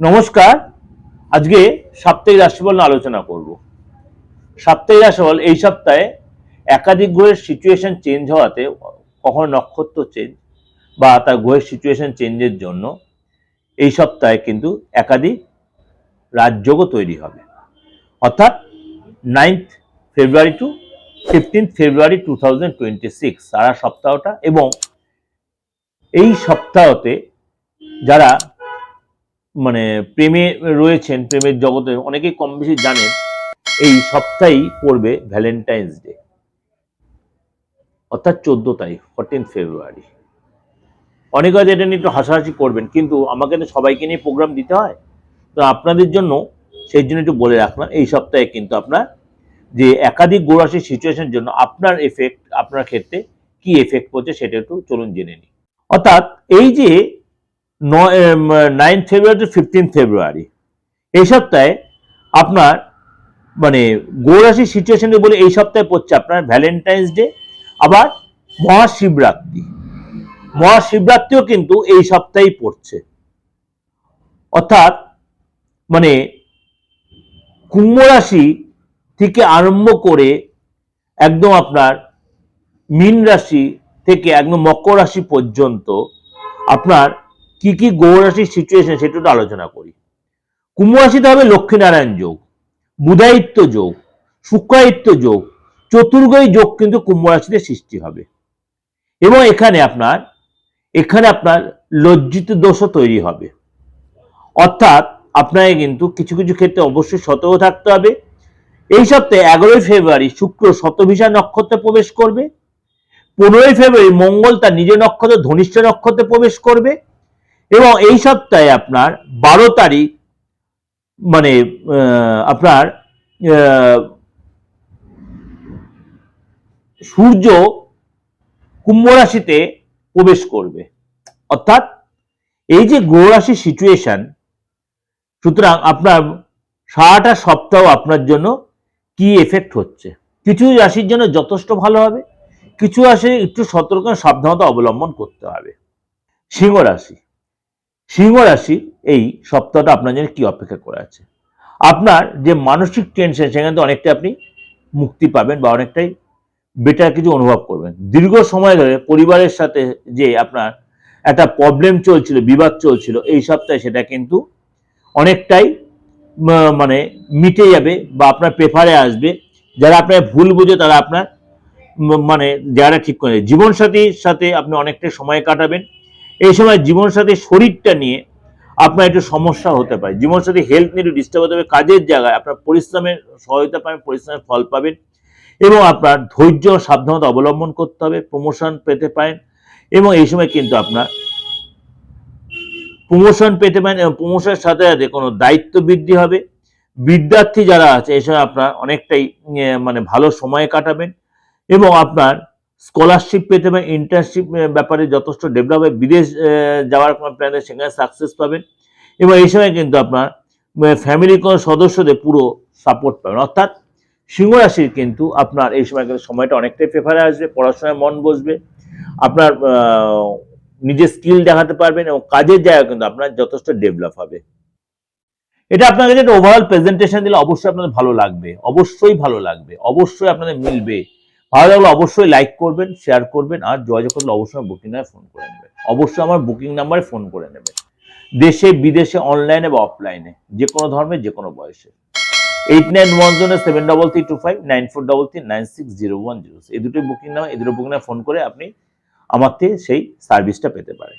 নমস্কার। আজকে সাপ্তাহিক রাশিফল নিয়ে আলোচনা করব। সাপ্তাহিক রাশিফল এই সপ্তাহে একাধিক গ্রহের সিচুয়েশন চেঞ্জ হওয়াতে কখনো নক্ষত্র চেঞ্জ বা তার গ্রহের সিচুয়েশন চেঞ্জের জন্য এই সপ্তাহে কিন্তু একাধিক রাজযোগও তৈরি হবে। অর্থাৎ ninth February to fifteenth February to সারা সপ্তাহটা এবং এই সপ্তাহতে যারা মানে প্রেমে রয়েছেন, প্রেমের জগতে অনেকেই কম বেশি জানেন, এই সপ্তাহেই পড়বে ভ্যালেন্টাইন্স ডে অর্থাৎ চোদ্দ তারিখ ফোরটিন ফেব্রুয়ারি অনেকে হয়তো এটা নিয়ে একটু হাসাহাসি করবেন, কিন্তু আমাকে তো সবাইকে নিয়ে প্রোগ্রাম দিতে হয়। তো আপনাদের জন্য সেই জন্য একটু বলে রাখলাম, এই সপ্তাহে কিন্তু আপনার যে একাধিক গোড়াশির সিচুয়েশনের জন্য আপনার এফেক্ট আপনার ক্ষেত্রে কি এফেক্ট পড়ছে সেটা একটু চলুন জেনে নিই। অর্থাৎ এই যে nine February to fifteen February এই সপ্তাহে আপনার মানে গৌরাশি সিচুয়েশনে বলে এই সপ্তাহে পড়ছে আপনার ভ্যালেন্টাইন্স ডে আবার মহাশিবরাত্রি। মহাশিবরাত্রিও কিন্তু এই সপ্তাহেই পড়ছে। অর্থাৎ মানে কুম্ভ রাশি থেকে আরম্ভ করে একদম আপনার মীন রাশি থেকে একদম মকর রাশি পর্যন্ত আপনার কি কি গৌর রাশির সিচুয়েশন সেটা একটু আলোচনা করি। কুম্ভ রাশিতে হবে লক্ষ্মীনারায়ণ যোগ বুধায়িত্ব যোগ শুক্রায়িত্ব যোগ, চতুর্গই যোগ কিন্তু কুম্ভ রাশিতে সৃষ্টি হবে। এবং এখানে আপনার এখানে আপনার লজ্জিত দোষও তৈরি হবে। অর্থাৎ আপনাকে কিন্তু কিছু কিছু ক্ষেত্রে অবশ্যই সতর্ক থাকতে হবে। এই সপ্তাহে এগারোই ফেব্রুয়ারি শুক্র শতভিসা নক্ষত্রে প্রবেশ করবে। পনেরোই ফেব্রুয়ারি মঙ্গল তার নিজের নক্ষত্র, ধনিষ্ঠ নক্ষত্রে প্রবেশ করবে। এবং এই সপ্তাহে আপনার বারো তারিখ মানে আপনার সূর্য কুম্ভ রাশিতে প্রবেশ করবে। অর্থাৎ এই যে গ্রহ রাশির সিচুয়েশন সুতরাং আপনার সারাটা সপ্তাহ আপনার জন্য কি এফেক্ট হচ্ছে? কিছু রাশির জন্য যথেষ্ট ভালো হবে, কিছু রাশি একটু সতর্ক সাবধানতা অবলম্বন করতে হবে। সিংহ রাশি। সিংহ রাশি এই সপ্তাহটা আপনার জন্য কি অপেক্ষা করে আছে। আপনার যে মানসিক টেনশন সেখান থেকে অনেকটা আপনি মুক্তি পাবেন বা অনেকটাই বেটার কিছু অনুভব করবেন। দীর্ঘ সময় ধরে পরিবারের সাথে যে আপনার একটা প্রবলেম চলছিল, বিবাদ চলছিল, এই সপ্তাহে সেটা কিন্তু অনেকটাই মানে মিটে যাবে বা আপনার পেপারে আসবে। যারা আপনার ভুল বুঝে, তারা আপনার মানে যারা ঠিক করে জীবনসাথীর সাথে আপনি অনেকটা সময় কাটাবেন। এই সময় জীবনসাথীর শরীরটা নিয়ে আপনার একটু সমস্যা হতে পারে। জীবনসাথী হেলথ নিয়ে একটু ডিস্টার্ব হতে হবে কাজের জায়গায় আপনার পরিশ্রমের সহায়তা পাবেন, পরিশ্রমের ফল পাবেন এবং আপনার ধৈর্য সাবধানতা অবলম্বন করতে হবে প্রমোশন পেতে পারেন এবং এই সময় কিন্তু আপনার প্রমোশন পেতে পারেন এবং প্রমোশনের সাথে সাথে কোনো দায়িত্ব বৃদ্ধি হবে। বিদ্যার্থী যারা আছে, এই সময় আপনার অনেকটাই মানে ভালো সময় কাটাবেন এবং আপনার স্কলারশিপ পেতে পারেন ইন্টার্নশিপ ব্যাপারে যথেষ্ট ডেভেলপ হবে, বিদেশ যাওয়ার প্ল্যান সেখানে সাকসেস পাবেন। এবং এই সময় কিন্তু আপনার ফ্যামিলির কোনো সদস্যদের পুরো সাপোর্ট পাবেন। অর্থাৎ সিংহ রাশির কিন্তু আপনার এই সময় কিন্তু সময়টা অনেকটাই প্রেফারে আসবে, পড়াশোনায় মন বসবে, আপনার নিজের স্কিল দেখাতে পারবেন এবং কাজের জায়গা কিন্তু আপনার যথেষ্ট ডেভেলপ হবে। এটা আপনার কাছে একটা ওভারঅল প্রেজেন্টেশন দিলে অবশ্যই আপনাদের ভালো লাগবে, অবশ্যই ভালো লাগবে, অবশ্যই আপনাদের মিলবে। ভালো লাগলে অবশ্যই লাইক করবেন শেয়ার করবেন, আর যোগাযোগ করলে অবশ্যই বুকিং নাম্বার ফোন করে নেবেন। অবশ্যই আমার বুকিং নাম্বারে ফোন করে নেবেন। দেশে, বিদেশে অনলাইনে বা অফলাইনে যে কোনো ধর্মের যে কোনো বয়সে এইট নাইন ওয়ান জোনে seven double three two five nine four double three nine six zero one zero এই দুটোই বুকিং নাম্বার এই দুটো বুকিং নাম্বার ফোন করে আপনি আমার থেকে সেই সার্ভিসটা পেতে পারেন।